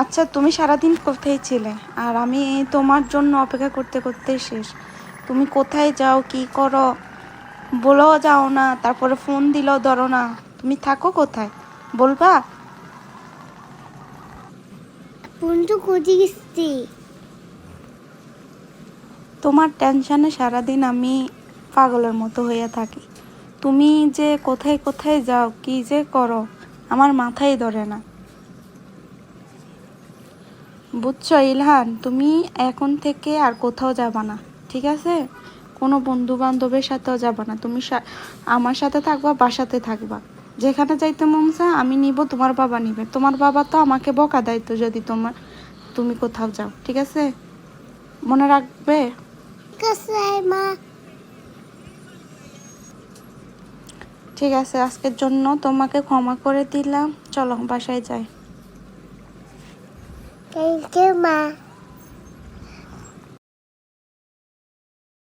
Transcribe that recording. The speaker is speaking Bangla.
আচ্ছা তুমি সারাদিন কোথায় ছিলে? আর আমি তোমার জন্য অপেক্ষা করতে করতে শেষ। তুমি কোথায় যাও কি করো? বলো যাও না তারপরে ফোন দিলেও ধরো না। তুমি থাকো কোথায়? বলবা? বন্ধু গেছি? তোমার টেনশনে সারাদিন আমি পাগলের মতো হয়ে থাকি। তুমি যে কোথায় কোথায় যাও কি যে করো আমার মাথায় ধরে না। বুঝছ ইলহান? তুমি এখন থেকে আর কোথাও যাবা না ঠিক আছে? কোনো বন্ধু বান্ধবের সাথেও যাবা না। তুমি আমার সাথে থাকবা বাসাতে থাকবা। যেখানে যাইতে মন চায় আমি নিব তোমার বাবা নিবে। তোমার বাবা তো আমাকে বকা দেয় তো যদি তোমার তুমি কোথাও যাও ঠিক আছে? মনে রাখবে? ঠিক আছে মা ঠিক আছে আজকের জন্য তোমাকে ক্ষমা করে দিলাম। চলো বাসায় যাই। Thank you, Ma.